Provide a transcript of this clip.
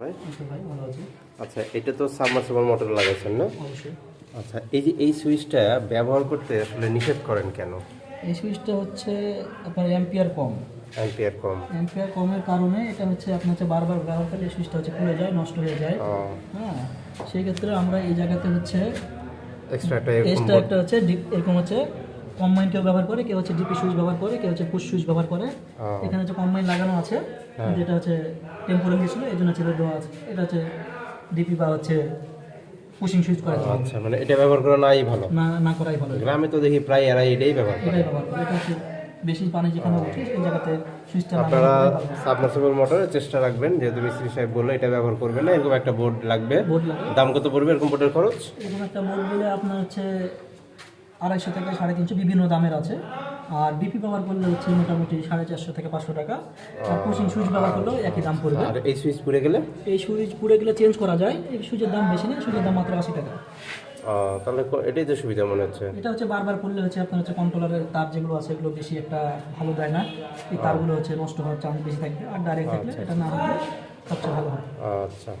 আচ্ছা আচ্ছা এটা তো সাবমার্সিবল মোটর লাগাইছেন না? আচ্ছা এই যে এই সুইচটা ব্যবহার করতে আসলে নিষেধ করেন কেন? এই সুইচটা হচ্ছে আপনার অ্যাম্পিয়ার কম। অ্যাম্পিয়ার কম। অ্যাম্পিয়ার কমের কারণে এটা হচ্ছে আপনার হচ্ছে বারবার ব্যবহার করলে এই সুইচটা হচ্ছে খুলে যায় নষ্ট হয়ে যায়। হ্যাঁ সেই ক্ষেত্রে আমরা এই জায়গাতে হচ্ছে এক্সট্রা একটা হচ্ছে এরকম হচ্ছে কম্বাইন কেউ ব্যবহার করে কেউ হচ্ছে ডিপি সুইচ ব্যবহার করে কেউ হচ্ছে পুশ সুইচ ব্যবহার করে। এখানে হচ্ছে কম্বাইন লাগানো আছে হ্যাঁ। যেটা হচ্ছে টেম্পোরারি ছিল এই জন্য ছেড়ে দেওয়া আছে। এটা হচ্ছে ডিপি বা হচ্ছে পুশিং সুইচ করা আচ্ছা মানে এটা ব্যবহার করা নাই ভালো। না না করাই ভালো। গ্রামে তো দেখি প্রায় এরা এটাই ব্যবহার করে। এটাই ব্যবহার করে। এটা হচ্ছে বেশি পানি যেখানে উঠে সেই জায়গাতে সুইচটা আপনারা সাবমার্সিবল মোটরের চেষ্টা রাখবেন যেহেতু মিস্ত্রি সাহেব বলল এটা ব্যবহার করবেন না এরকম একটা বোর্ড লাগবে। দাম কত পড়বে এরকম বোর্ডের খরচ? এরকম একটা বোর্ড দিলে আপনার হচ্ছে আড়াইশো থেকে সাড়ে তিনশো বিভিন্ন দামের আছে। আর বিপি ব্যবহার করলে হচ্ছে মোটামুটি সাড়ে চারশো থেকে পাঁচশো টাকা। আর পুশিং সুইচ ব্যবহার করলেও একই দাম পড়বে। আর এই সুইচ পুড়ে গেলে? এই সুইচ পুড়ে গেলে চেঞ্জ করা যায়। এই সুইচের দাম বেশি নেই সুইচের দাম মাত্র আশি টাকা। তাহলে এটাই তো সুবিধা মনে হচ্ছে। এটা হচ্ছে বারবার করলে হচ্ছে আপনার হচ্ছে কন্ট্রোলারের তার যেগুলো আছে এগুলো বেশি একটা ভালো দেয় না। এই তারগুলো হচ্ছে নষ্ট হওয়ার চান্স বেশি থাকবে। আর ডাইরেক্ট থাকলে এটা না হলে সবচেয়ে ভালো হয়। আচ্ছা।